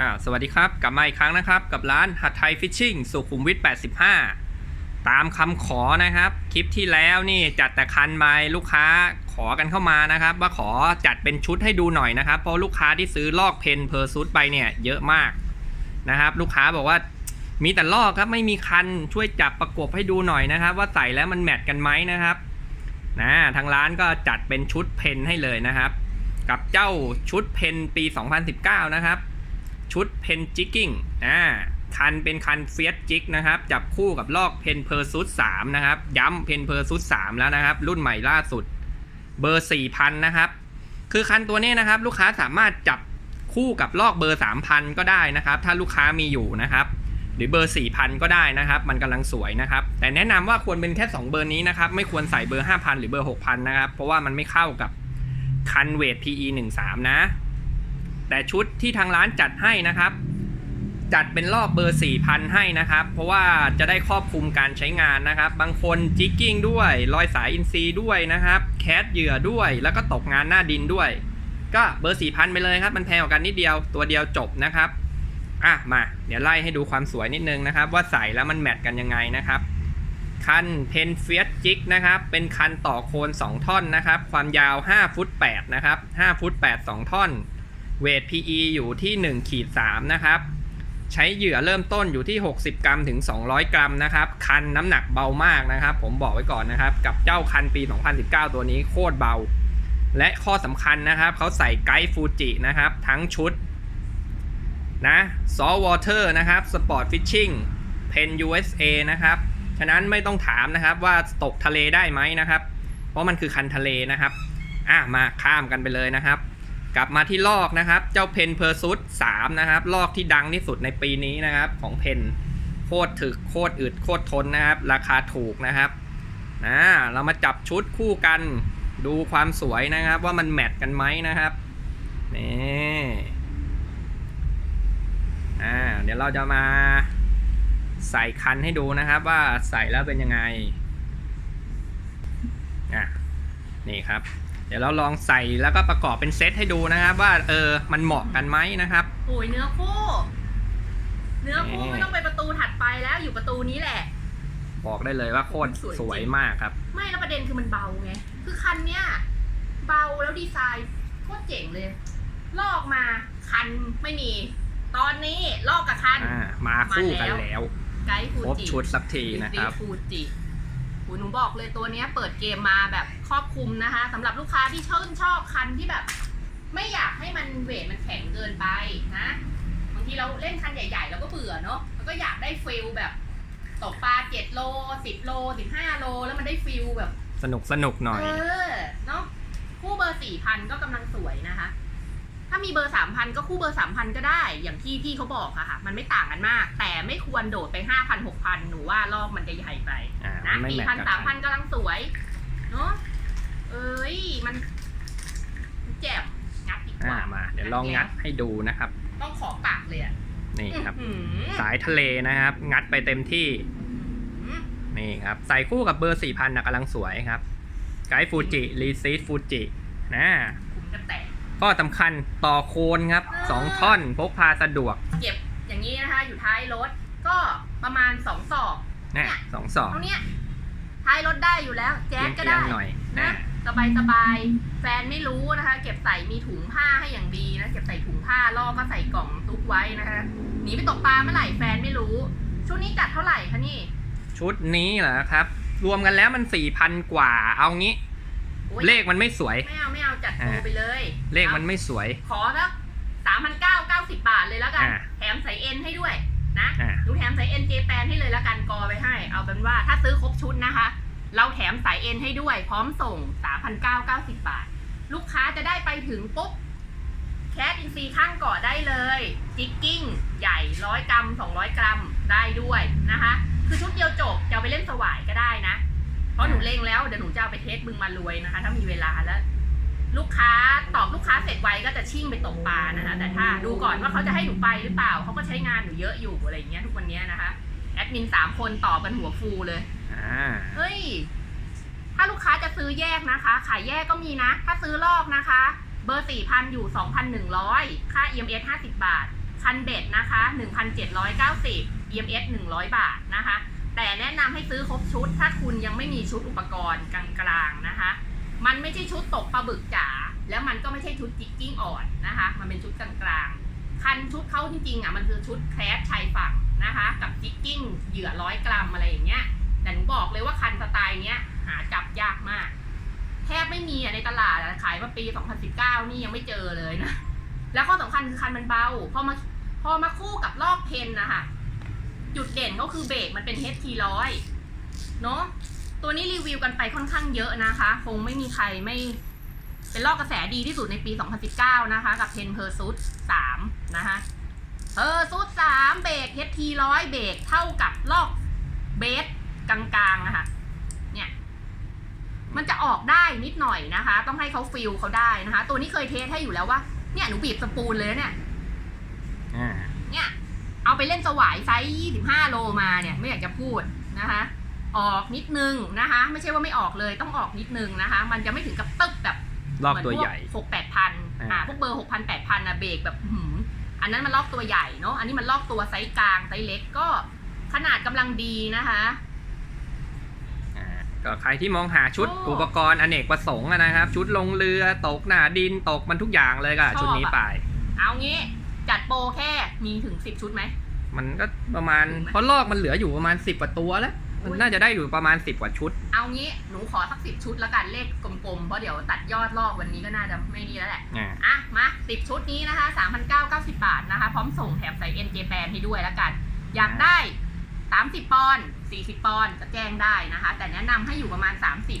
อ่าสวัสดีครับกลับมาอีกครั้งนะครับ กับร้านหัดไทยฟิชชิ่งสุขุมวิท 85 ตามคำขอนะครับ คลิปที่แล้วนี่จัดแต่คันใบลูกค้าขอกันเข้ามานะครับ ว่าขอจัดเป็นชุดให้ดูหน่อยนะครับ เพราะลูกค้าที่ซื้อลอกเพนเพอร์ซูดไปเนี่ยเยอะมากนะครับ ลูกค้าบอกว่ามีแต่ลอกครับไม่มีคันช่วยจับประกบให้ดูหน่อยนะครับ ว่าใส่แล้วมันแมทกันไหมนะครับนะทางร้านก็จัดเป็นชุดเพนให้เลยนะครับ กับเจ้าชุดเพนปี 2019 นะครับ ชุดเพนจิกกิ้งอ่าคันเป็นคันเฟียสจิกนะครับ จับคู่กับลอกเพนเพอร์ซูด3นะครับ ย้ำเพนเพอร์ซูด3แล้วนะครับ รุ่นใหม่ล่าสุด เบอร์4,000นนะครับ คือคันตัวนี้นะครับ ลูกค้าสามารถจับคู่กับลอกเบอร์3,000ก็ได้นะครับ ถ้าลูกค้ามีอยู่นะครับ หรือเบอร์4,000ก็ได้นะครับ มันกำลังสวยนะครับ แต่แนะนำว่าควรเป็นแค่ 2 เบอร์นี้นะครับ ไม่ควรใส่เบอร์5,000หรือเบอร์6,000นะครับ เพราะว่ามันไม่เข้ากับคันเวท PE 13นะ แต่ชุดที่ทางร้านจัดให้นะครับ จัดเป็นรอบเบอร์ 4,000 ให้นะครับ เพราะว่าจะได้ครอบคลุมการใช้งานนะครับ บางคนจิกกิ้งด้วยรอยสายอินซีด้วยนะครับ แคสเหยื่อด้วยแล้วก็ตกงานหน้าดินด้วย ก็เบอร์ 4,000 ไปเลยครับ มันแพงกว่ากันนิดเดียวตัวเดียวจบนะครับอะมาเดี๋ยวไล่ให้ดูความสวยนิดนึงนะครับ ว่าใส่แล้วมันแมทกันยังไงนะครับคันเพนเฟียสจิกนะครับ เป็นคันต่อโคน 2 ท่อนนะครับ ความยาว 5 ฟุต8นะครับ5ฟุต8 2 ท่อน เวท PE อยู่ที่1ขีด3นะครับ ใช้เหยื่อเริ่มต้นอยู่ที่ 60 กรัมถึง 200 กรัมนะครับ คันน้ำหนักเบามากนะครับ ผมบอกไว้ก่อนนะครับ กับเจ้าคันปี 2019 ตัวนี้โคตรเบา และข้อสำคัญนะครับ เขาใส่ไกด์ฟูจินะครับ ทั้งชุดนะซอวอเตอร์นะครับสปอร์ตฟิชชิ่งเพน USA นะครับ ฉะนั้นไม่ต้องถามนะครับว่าตกทะเลได้ไหมนะครับ เพราะมันคือคันทะเลนะครับ อะมาข้ามกันไปเลยนะครับ กลับมาที่ลอกนะครับ เจ้าเพนเพอร์ซุด3นะครับ ลอกที่ดังที่สุดในปีนี้นะครับ ของเพนโคตรถึกโคตรอึดโคตรทนนะครับ ราคาถูกนะครับนะเรามาจับชุดคู่กันดูความสวยนะครับ ว่ามันแมทกันไหมนะครับนี่อ่าเดี๋ยวเราจะมาใส่คันให้ดูนะครับว่าใส่แล้วเป็นยังไงอะนี่ครับ เดี๋ยวเราลองใส่แล้วก็ประกอบเป็นเซตให้ดูนะครับ ว่าเออมันเหมาะกันไหมนะครับ โอ้ยเนื้อคู่ เนื้อคู่นี่ไม่ต้องไปประตูถัดไปแล้วอยู่ประตูนี้แหละ บอกได้เลยว่าโคตรสวยจริงสวยมากครับ ไม่แล้วประเด็นคือมันเบาไงคือคันเนี้ยเบาแล้วดีไซน์โคตรเจ๋งเลย ลอกมาคันไม่มี ตอนนี้ลอกกับคันอ่ามาคู่กันมาแล้วแล้ว ไกด์ฟูครบจิชุดสักทีนะครับฟูจิ หูหนูบอกเลยตัวเนี้ยเปิดเกมมาแบบครอบคลุมนะคะสำหรับลูกค้าที่ชื่นชอบคันที่แบบ ไม่อยากให้มันเวทมันแข็งเกินไปนะบางทีเราเล่นคันใหญ่ๆเราก็เบื่อเนาะแล้วก็อยากได้ฟิลแบบตกปลาเจ็ดโลสิบโลสิบห้าโล แล้วมันได้ฟิลแบบ สนุกสนุกหน่อย เออเนาะคู่เบอร์สี่พันก็กำลังสวยนะคะ ถ้ามีเบอร์สามพันก็คู่เบอร์สามพันก็ได้ อย่างที่พี่เขาบอกอะค่ะ มันไม่ต่างกันมาก แต่ไม่ควรโดดไปห้าพันหกพันหนูว่าลอกมันจะใหญ่ไปอ่านะมัน ไม่สี่แมทพันกับสามพัคันนกำลังสวย เนาะเอ้ย มันมันแจ่มงัดดีกอ่าว่ามา เดี๋ยวลองงัดให้ดูนะครับ ต้องขอปากเลยอะนี่ครับ อื้อหือสายทะเลนะครับ งัดไปเต็มที่ อื้อหือนี่ครับ ใส่คู่กับเบอร์4,000นะกำลังสวยครับ ไกด์ฟูจิรีซีดฟูจินะผมจะแตกก็สำคัญต่อโคนครับอ่าสองท่อนพกพาสะดวกเก็บอย่างนี้นะคะ อยู่ท้ายรถ ก็ประมาณสองศอก นะสองสอง เท่าเนี้ย ท้ายรถได้อยู่แล้ว แจ๊สก็เอียได้งๆหน่อยนะนะ สบายสบายๆแฟนไม่รู้นะคะ เก็บใส่มีถุงผ้าให้อย่างดีนะเก็บใส่ถุงผ้าล่อก็ใส่กล่องซุกไว้นะคะหนีไปตกปลาเมื่อไหร่แฟนไม่รู้ชุดนี้จัดเท่าไหร่คะนี่ชุดนี้เหรอครับ รวมกันแล้วมัน4,000กว่าเอางี้ โอ้ยเลขมันไม่สวย ไม่เอาไม่เอาจัดโปรอ่าไปเลยเลขมันไม่สวย ขอสักสามพันเก้าเก้าสิบบาทเลยแล้วกัน อ่า แถมใส่เอ็นให้ด้วย นะอ่าดูแถมสายเอ็นเจแปนให้เลยแล้วกันกอไปให้ เอาเป็นว่าถ้าซื้อครบชุดนะคะ เราแถมสายเอ็นให้ด้วย พร้อมส่ง 3,990 บาท ลูกค้าจะได้ไปถึงปุ๊บแคสอินซีข้างเกาะได้เลยจิกกิ้งใหญ่100กรัม200 กรัมได้ด้วยนะคะ คือชุดเดียวจบจะเอาไปเล่นสวายก็ได้นะ เพราะหนูเล็งแล้วเดี๋ยวหนูจะเอาไปเทสบึงมารวยนะคะ ถ้ามีเวลาแล้ว ลูกค้าตอบลูกค้าเสร็จไวก็จะชิ่งไปตกปลานะคะ แต่ถ้าดูก่อนว่าเขาจะให้หนูไปหรือเปล่าเขาก็ใช้งานหนูเยอะอยู่อะไรอย่างเงี้ยทุกวันเนี้ยนะคะแอดมินสามคนตอบกันหัวฟูเลยอ่าเฮ้ยถ้าลูกค้าจะซื้อแยกนะคะ ขายแยกก็มีนะ ถ้าซื้อลอกนะคะ เบอร์สี่พันอยู่สองพันหนึ่งร้อยค่า EMS ห้าสิบบาทคันเบ็ดนะคะ1,790 EMS 100บาทนะคะ แต่แนะนำให้ซื้อครบชุด ถ้าคุณยังไม่มีชุดอุปกรณ์กลางๆนะคะ มันไม่ใช่ชุดตกปลาบึกจ๋าแล้วมันก็ไม่ใช่ชุดจิกกิ้งอ่อนนะคะ มันเป็นชุดกลางๆ คันชุดเขาจริงๆอะมันคือชุดแคสชายฝั่งนะคะ กับจิกกิ้งเหยื่อร้อยกรัมอะไรอย่างเงี้ยแต่หนูบอกเลยว่าคันสไตล์เนี้ยหาจับยากมาก แทบไม่มีอะในตลาดขายมาปี 2019 นี่ยังไม่เจอเลยนะ แล้วข้อสำคัญคือคันมันเบาพอมาพอมาคู่กับลอกเพนนะคะจุดเด่นก็คือเบรกมันเป็น HT ร้อยเนาะ ตัวนี้รีวิวกันไปค่อนข้างเยอะนะคะ คงไม่มีใครไม่เป็นลอกกระแสดีที่สุดในปี 2019 นะคะ กับเพนเพอร์ซุด3นะคะเพอร์ซุด3เบรก HT ร้อยเบรกเท่ากับลอกเบสกลางๆนะคะเนี่ยมันจะออกได้นิดหน่อยนะคะ ต้องให้เขาฟิลเขาได้นะคะ ตัวนี้เคยเทสให้อยู่แล้วว่า เนี่ยหนูบีบสปูลเลยนะเนี่ยอ่าเนี่ย เอาไปเล่นสวายไซส์ 25 โลมาเนี่ย ไม่อยากจะพูดนะคะ ออกนิดนึงนะคะ ไม่ใช่ว่าไม่ออกเลยต้องออกนิดนึงนะคะ มันจะไม่ถึงกับตึ๊บแบบลอกตัวใหญ่หกแปดพันอ่าอ่าพวกเบอร์หกพันแปดพันนะเบรกแบบอื้อหืออันนั้นมันลอกตัวใหญ่เนาะอันนี้มันลอกตัวไซส์กลางไซส์เล็กก็ขนาดกำลังดีนะคะอ่าก็ใครที่มองหาชุดโอ้อุปกรณ์อเนกประสงค์อะนะครับ ชุดลงเรือตกหน้าดินตกมันทุกอย่างเลยก็ชอบชุดนี้อะไป เอางี้จัดโปรแค่มีถึงสิบชุดไหมมันก็ประมาณถึงไหมเพราะลอกมันเหลืออยู่ประมาณสิบกว่าตัวแล้ว อุ๊มันยน่าจะได้อยู่ประมาณสิบกว่าชุด เอางี้หนูขอสักสิบชุดแล้วกันเลขกลมๆ เพราะเดี๋ยวตัดยอดลอกวันนี้ก็น่าจะไม่นี่แล้วแหละ อ่า อะ มาสิบชุดนี้นะคะสามพันเก้าเก้าสิบาทนะคะ พร้อมส่งแถมใส่เอ็นเจแปนให้ด้วยแล้วกัน อยากได้สามสิบปอนด์สี่สิบปอนด์จะแจ้งได้นะคะ แต่แนะนำให้อยู่ประมาณสามสิบ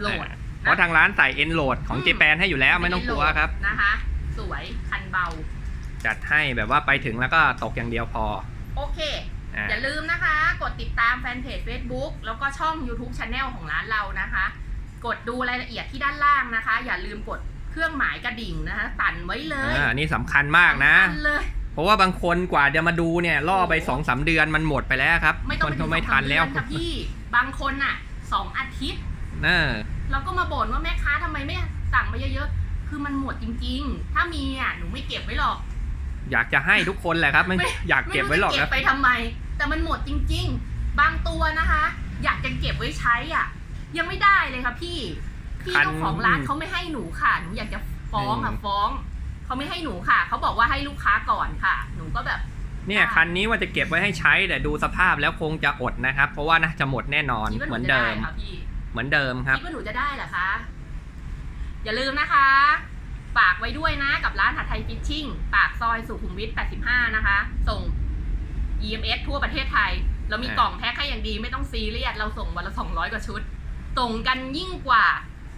โหลด เพราะทางร้านใส่เอ็นโหลดของอืม เจแปนให้อยู่แล้วไม่ต้องกลัวครับ นะคะ สวยคันเบา จัดให้แบบว่าไปถึงแล้วก็ตกอย่างเดียวพอ โอเค อ่าอย่าลืมนะคะ กดติดตามแฟนเพจ Facebook แล้วก็ช่อง YouTube Channel ของร้านเรานะคะ กดดูรายละเอียดที่ด้านล่างนะคะ อย่าลืมกดเครื่องหมายกระดิ่งนะคะสั่นไว้เลยอ่านี่สำคัญมากนะสำคัญเลย เพราะว่าบางคนกว่าจะมาดูเนี่ยล่อไปโอ้โหสองสามเดือนมันหมดไปแล้วครับไม่ต้องคนไปก็ไม่ทันแล้วสองสามเดือค่ะพี่ บางคนน่ะสองอาทิตย์เออเราก็มาบ่นว่าแม่ค้าทำไมไม่สั่งมาเยอะๆ คือมันหมดจริงๆ ถ้ามีอะหนูไม่เก็บไว้หรอก อยากจะให้ทุกคนแหละครับไม่ไม่อยากเก็บไว้หรอกไม่ครู้รับจะเก็บไปทำไม แต่มันหมดจริง ๆ บางตัวนะคะ อยากจะเก็บไว้ใช้อะ ยังไม่ได้เลยค่ะพี่พี่คันเจ้าของร้านเขาไม่ให้หนูค่ะ หนูอยากจะฟ้องอะอืมฟ้องเขาไม่ให้หนูค่ะเขาบอกว่าให้ลูกค้าก่อนค่ะ หนูก็แบบ เนี่ยอ่าคันนี้ว่าจะเก็บไว้ให้ใช้แต่ดูสภาพแล้วคงจะอดนะครับ เพราะว่าน่าจะหมดแน่นอนคิดว่าหเหมืนูอนจะเดิได้มค่ะพี่เหมือนเดิมครับคิดว่าหนูจะได้เหรอคะอย่าลืมนะคะ ฝากไว้ด้วยนะกับร้านหัดไทยฟิชชิ่งปากซอยสุขุมวิท 85 นะคะ ส่ง EMS ทั่วประเทศไทย เรามีอ่ากล่องแพ็คให้อย่างดีไม่ต้องซีเรียสเราส่งวันละ 200 กว่าชุด ส่งกันยิ่งกว่า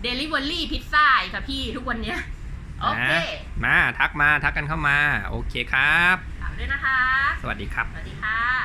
Delivery พิซซ่าอีกค่ะพี่ทุกวันเนี้ยโอเค มาทักมาทักกันเข้ามา โอเคครับฝากด้วยนะคะ สวัสดีครับ สวัสดีค่ะ